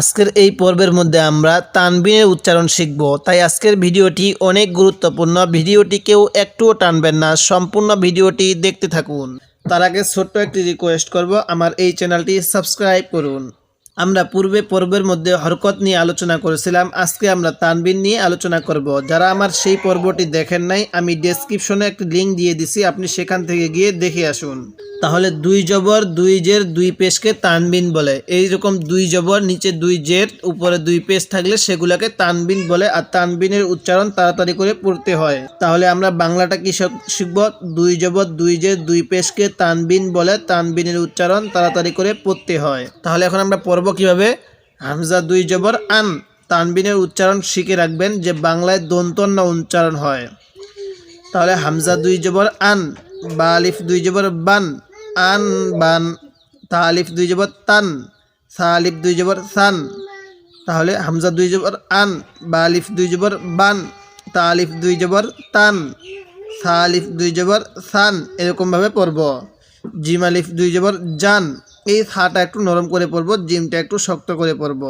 আজকের এই পর্বের মধ্যে আমরা তানবিনের উচ্চারণ শিখব। তাই আজকের ভিডিওটি অনেক গুরুত্বপূর্ণ। ভিডিওটি কেউ একটুও টানবেন না, সম্পূর্ণ ভিডিওটি দেখতে থাকুন। তার আগে ছোট্ট একটি রিকোয়েস্ট করব, আমার এই চ্যানেলটি সাবস্ক্রাইব করুন। আমরা পূর্বে পর্বের মধ্যে হরকত নিয়ে আলোচনা করেছিলাম। আজকে আমরা তানবিন নিয়ে আলোচনা করব। যারা আমার সেই পর্বটি দেখেন নাই, আমি ডেসক্রিপশনে একটি লিঙ্ক দিয়ে দিছি, আপনি সেখান থেকে গিয়ে দেখে আসুন। তাহলে দুই জবর, দুই জের, দুই পেশকে তানবিন বলে। এই রকম দুই জবর, নিচে দুই জের, উপরে দুই পেশ থাকলে সেগুলোকে তানবিন বলে আর তানবিনের উচ্চারণ তাড়াতাড়ি করে পড়তে হয়। তাহলে আমরা বাংলাটা কি শিখ- শিখব? দুই জবর, দুই জের, দুই পেশকে তানবিন বলে তানবিনের উচ্চারণ তাড়াতাড়ি করে পড়তে হয়। তাহলে এখন আমরা পড়ব কীভাবে হামজা দুই জবর আন তানবিনের উচ্চারণ শিখে রাখবেন যে বাংলায় দন্তন্য উচ্চারণ হয় তাহলে হামজা দুই জবর আন বা আলিফ দুই জবর বান আন বান তা আলিফ দুই জবর তান সা আলিফ দুই জবর সান তাহলে হামজা দুই জবর আন বা আলিফ দুই জবর বান তা আলিফ দুই জবর তান সা আলিফ দুই জবর সান এরকমভাবে পড়ব জিম আলিফ দুই জবর জান এই সাটা একটু নরম করে পড়ব জিমটা একটু শক্ত করে পড়ব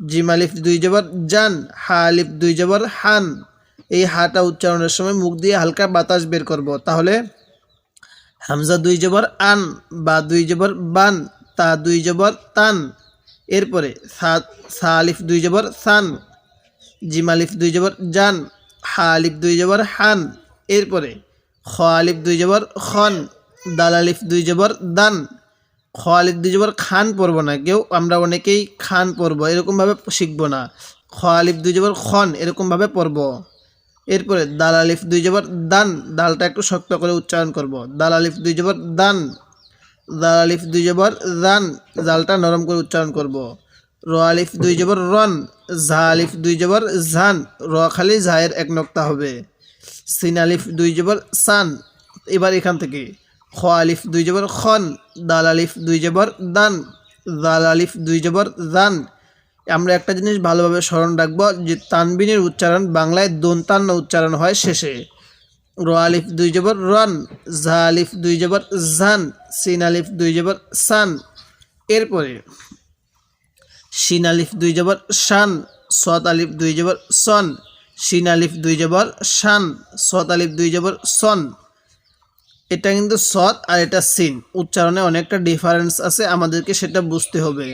জিম আলিফ দুই জবর জান হা আলিফ দুই জবর হান এই হাটা উচ্চারণের সময় মুখ দিয়ে হালকা বাতাস বের করব তাহলে হামজা দুই জবর আন বা দুই জবর বান তা দুই জবর তান এরপরে সা আলিফ দুই জবর সান জিম আলিফ দুই জবর জান হা আলিফ দুই জবর হান এরপরে খ আলিফ দুই জবর খন দাল আলিফ দুই জবর দান খ আলিফ দুই জবর খান পড়ব না, কেউ আমরা অনেকেই খান পড়ব, এরকমভাবে শিখব না। খ আলিফ দুই জবর খন, এরকমভাবে পড়ব। এরপরে দাল আলিফ দুই জবর দান, দালটা একটু শক্ত করে উচ্চারণ করব। দাল আলিফ দুই জবর দান দাল আলিফ দুই জবর দান জালটা নরম করে উচ্চারণ করব। আলিফ দুই জবর রন ঝা আলিফ দুই জবর ঝান, র খালি ঝায়ের এক নক্তা হবে। সিন আলিফ দুই জবর সান, এবার এখান থেকে। খ আলিফ দুই জবর খন দাল আলিফ দুই জবর দান দাল আলিফ দুই জবর দান আমরা একটা জিনিস ভালোভাবে স্মরণ রাখব যে তানবিনের উচ্চারণ বাংলায় দন্তান্ন উচ্চারণ হয় শেষে র আলিফ দুই জবর রন ঝা আলিফ দুই জবর ঝান সিন আলিফ দুই জবর সান এরপরে শিন আলিফ দুই জবর শান সত আলিফ দুই জবর সন শিন আলিফ দুই জবর শান সত আলিফ দুই জবর সন এটা কিন্তু সৎ আর এটা সিন। উচ্চারণে অনেকটা ডিফারেন্স আছে, আমাদেরকে সেটা বুঝতে হবে।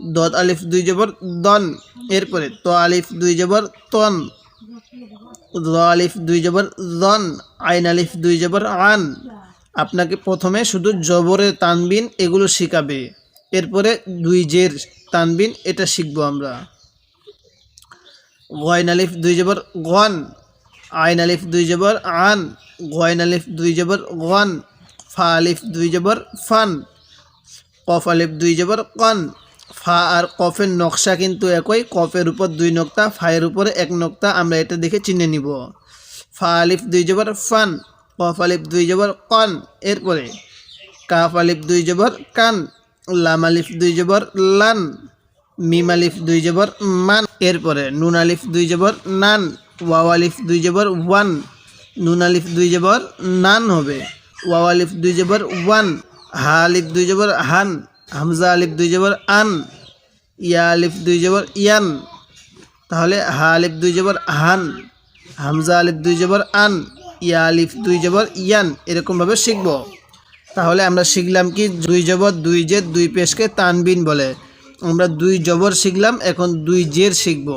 দত আলিফ দুই জবর দন, এরপরে ত আলিফ দুই জবর তন, র আলিফ দুই জবর দন, আইন আলিফ দুই জবর আন। আপনাকে প্রথমে শুধু জবরের তানবিন এগুলো শিখাবে। এরপরে দুই জের তানবিন এটা শিখব আমরা। গয়ন আলিফ দুই জবর গন আইন আলিফ দুই জবর আন গয়ন আলিফ দুই জবর গন ফা আলিফ দুই জবর ফান কফ আলিফ দুই জবর কন ফা আর কফের নকশা কিন্তু একই কফের উপর দুই নক্তা ফায়ের উপরে এক নক্তা আমরা এটা দেখে চিনে নিব ফা আলিফ দুই জবর ফান কফ আলিফ দুই জবর কন এরপরে কাফ আলিফ দুই জবর কান লাম আলিফ দুই জবর লান মিম আলিফ দুই জবর মান এরপরে নুন আলিফ দুই জবর নান ওয়াও আলিফ দুই জবর ওয়ান নুন আলিফ দুই জবর নান হবে ওয়াও আলিফ দুই জবর ওয়ান হা আলিফ দুই জবর হান হামজা আলিফ দুই জবর আন ইয়া আলিফ দুই জবর ইয়ান তাহলে হা আলিফ দুই জবর হান হামজা আলিফ দুই জবর আন ইয়া আলিফ দুই জবর ইয়ান এরকমভাবে শিখব তাহলে আমরা শিখলাম কি দুই জবর দুই জের দুই পেশকে তানবিন বলে আমরা দুই জবর শিখলাম এখন দুই জের শিখব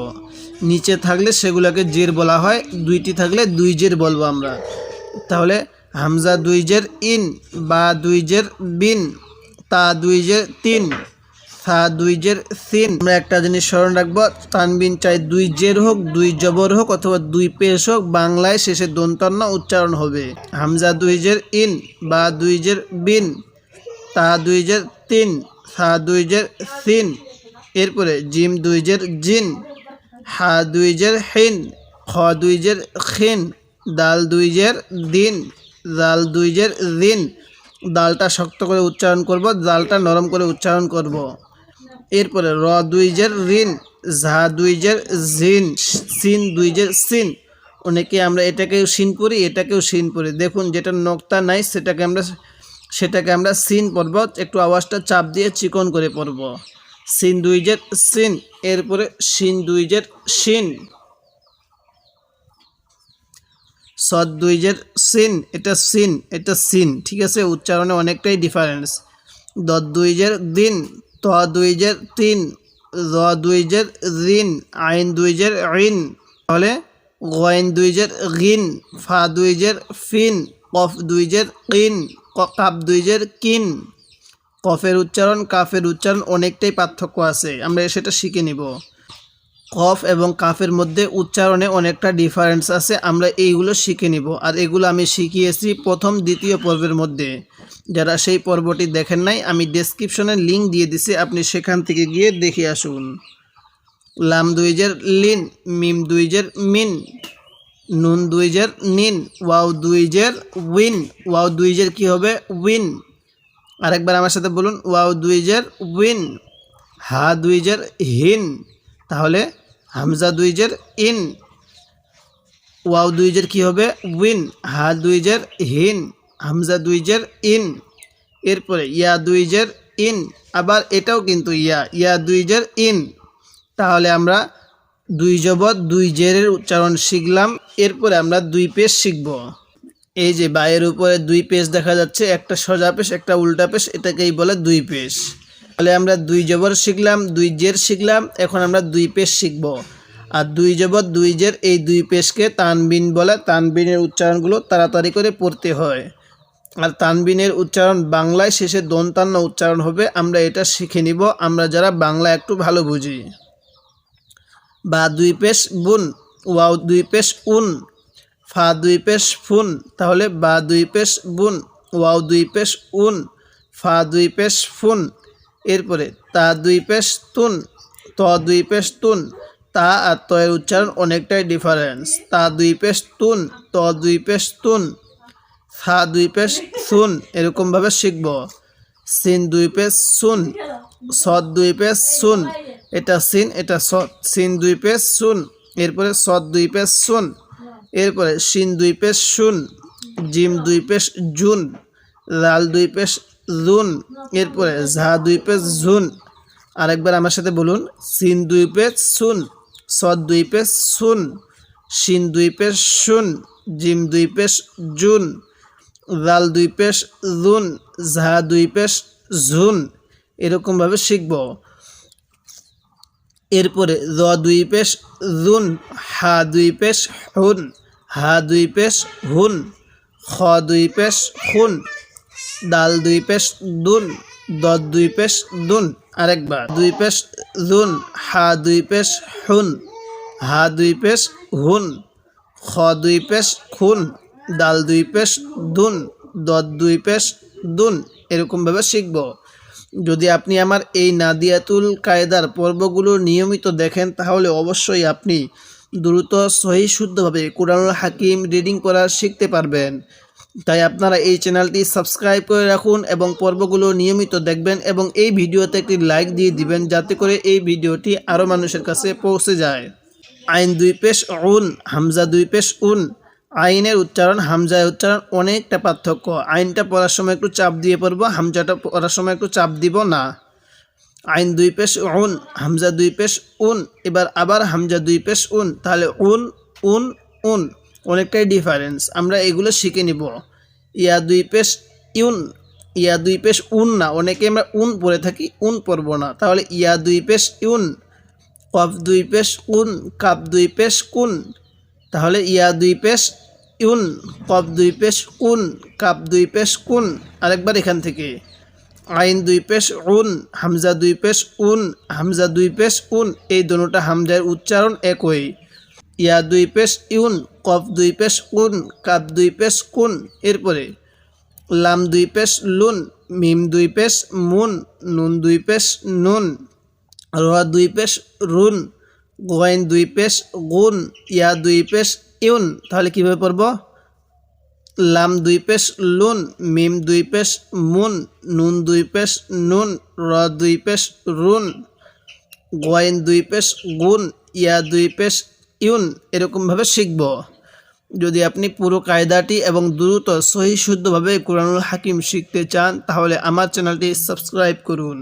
নিচে থাকলে সেগুলোকে জের বলা হয় দুইটি থাকলে দুই জের বলব আমরা তাহলে হামজা দুই জের ইন বা দুই জের বিন তা দুই জের তিন সা দুই জের সিন আমরা একটা জিনিস স্মরণ রাখব তানবিন চাই দুই জের হোক দুই জবর হোক অথবা দুই পেশ হোক বাংলায় শেষে দন্তন্য উচ্চারণ হবে হামজা দুই জের ইন বা দুই জের বিন তা দুই জের তিন সা দুই জের সিন এরপরে জিম দুই জের জিন হা দুই জের হিন, খ দুই জের খিন দাল দুই জের দিন, জাল দুই জের দিন দালটা শক্ত করে উচ্চারণ করব দালটা নরম করে উচ্চারণ করব। এরপরে র দুই জের ঋণ, ঝা দুই জের জিন, সিন দুই জের সিন। অনেকে আমরা এটাকেও সিন পড়ি এটাকেও সিন পড়ি দেখুন, যেটা নক্তা নাই, সেটাকে আমরা সেটাকে আমরা সিন পড়ব একটু আওয়াজটা চাপ দিয়ে চিকন করে পড়ব। সিন দুই জের সিন এরপরে সিন দুই জের সিন সদ দুই জের সিন এটা সিন এটা সিন ঠিক আছে উচ্চারণে অনেকটাই ডিফারেন্স দ দুই জের দিন ত দুই জের তিন র দুই জের ঋণ আইন দুই জের ঋন তাহলে গয়েন দুই জের গিন ফা দুই জের ফিন কফ দুই জের কিন কাপ দুই জের কিন কফের উচ্চারণ, কাফের উচ্চারণ অনেকটাই পার্থক্য আছে। আমরা সেটা শিখে নিব। কফ এবং কাফের মধ্যে উচ্চারণে অনেকটা ডিফারেন্স আছে, আমরা এইগুলো শিখে নিব। আর এগুলো আমি শিখিয়েছি প্রথম, দ্বিতীয় পর্বের মধ্যে। যারা সেই পর্বটি দেখেন নাই, আমি ডেসক্রিপশনে লিঙ্ক দিয়ে দিছি, আপনি সেখান থেকে গিয়ে দেখে আসুন। লাম দুইজের লিন, মিম দুইজের মিন, নুন দুইজের নিন, ওয়াও দুইজের উইন, ওয়াও দুইজের কি হবে? উইন। আরেকবার আমার সাথে বলুন, ওয়াও দুইজের উইন, হা দুইজের হিন, তাহলে হামজা দুইজের ইন, ওয়াও দুইজের কি হবে? উইন, হা দুইজের হিন, হামজা দুইজের ইন, এরপরে ইয়া দুইজের ইন, আবার এটাও কিন্তু ইয়া ইয়া দুইজের ইন, তাহলে আমরা দুই জবৎ দুই জেরের উচ্চারণ শিখলাম, এরপরে আমরা দুই পেশ শিখব। এই যে বায়ের উপরে দুই পেশ দেখা যাচ্ছে, একটা সোজা পেশ, একটা উল্টা পেশ, এটাকেই বলে দুই পেশ। তাহলে আমরা দুই জবর শিখলাম, দুই জের শিখলাম, এখন আমরা দুই পেশ শিখব। আর দুই জবর, দুই জের, এই দুই পেশকে তানবিন বলে। তানবিনের উচ্চারণগুলো তাড়াতাড়ি করে পড়তে হয়। আর তানবিনের উচ্চারণ বাংলায় শেষে দন্তান্ন উচ্চারণ হবে, আমরা এটা শিখে নিব। আমরা যারা বাংলা একটু ভালো বুঝি। বা দুই পেশ বুন ওয়াও দুই পেশ উন ফা দুই পেশ ফুন তাহলে বা দুই পেশ বুন ওয়াও দুই পেশ উন ফা দুই পেশ ফুন এরপরে তা দুই পেশ তুন ত দুই পেশ তুন তা আর তয়ের উচ্চারণ অনেকটাই ডিফারেন্স তা দুই পেশ তুন ত দুই পেশ তুন ফা দুই পেশ সুন এরকমভাবে শিখব সিন দুই পেশ সুন সদ দুই পেশ সুন এটা সিন এটা সদ সিন দুই পেশ সুন এরপরে সদ দুই পেশ সুন এরপরে সিন দুই পেশ শুন জিম দুই পেশ জুন লাল দুই পেশ জুন এরপরে ঝা দুই পেশ ঝুন আরেকবার আমার সাথে বলুন সিন দুই পেশ সুন সদ দুই পেশ সুন সিন দুই পেশ শুন জিম দুই পেশ জুন লাল দুই পেশ জুন ঝা দুই পেশ ঝুন এরকমভাবে শিখব এরপরে র দুই পেশ জুন হা দুই পেশ হুন হা দুই পেশ হুন খ দুই পেশ খুন দাল দুই পেশ দুন দদ দুই পেশ দুন আরেকবার দুই পেশ দুন হা দুই পেশ হুন হা দুই পেশ হুন খ দুই পেশ খুন ডাল দুই পেশ দুন দদ দুই পেশ দুন এরকমভাবে শিখব যদি আপনি আমার এই নাদিয়াতুল কায়দার পর্বগুলো নিয়মিত দেখেন তাহলে অবশ্যই আপনি দ্রুত সহি শুদ্ধভাবে কোরআনুল হাকিম রিডিং করা শিখতে পারবেন। তাই আপনারা এই চ্যানেলটি সাবস্ক্রাইব করে রাখুন এবং পর্বগুলো নিয়মিত দেখবেন এবং এই ভিডিওতে একটি লাইক দিয়ে দিবেন যাতে করে এই ভিডিওটি আরও মানুষের কাছে পৌঁছে যায়। আইন দুই পেশ উন, হামজা দুই পেশ উন। আইনের উচ্চারণ হামজার উচ্চারণ অনেকটা পার্থক্য। আইনটা পড়ার সময় একটু চাপ দিয়ে পড়ব, হামজাটা পড়ার সময় একটু চাপ দিব না। আইন দুই পেশ উন হামজা দুই পেশ উন এবার আবার হামজা দুই পেশ উন তাহলে উন উন উন অনেকটাই ডিফারেন্স আমরা এগুলো শিখে নিব ইয়া দুই পেশ ইউন ইয়া দুই পেশ উন না অনেকে আমরা উন পড়ে থাকি উন পড়ব না তাহলে ইয়া দুই পেশ ইউন কফ দুই পেশ উন কাপ দুই পেশ কুন তাহলে ইয়া দুই পেশ ইউন কফ দুই পেশ উন কাপ দুই পেশ কুন আরেকবার এখান থেকে আইন দুই পেশ উন হামজা দুই পেশ উন হামজা দুই পেশ উন এই দোনোটা হামজার উচ্চারণ একই ইয়া দুই পেশ ইউন কফ দুই পেশ উন কাপ দুই পেশ কুন এরপরে লাম দুই পেশ লুন মিম দুই পেশ মুন নুন দুই পেশ নুন র দুই পেশ রুন গোয়াইন দুই পেশ গুন ইয়া দুই পেশ ইউন তাহলে কীভাবে পড়ব লাম দুই পেশ লুন, মিম দুই পেশ মুন, নুন দুই পেশ নুন, র দুই পেশ রুন গোয়াইন দুই পেশ গুন, ইয়া দুই পেশ ইউন এরকমভাবে শিখব। যদি আপনি পুরো কায়দাটি এবং দ্রুত সহি শুদ্ধভাবে কোরআনুল হাকিম শিখতে চান, তাহলে আমার চ্যানেলটি সাবস্ক্রাইব করুন।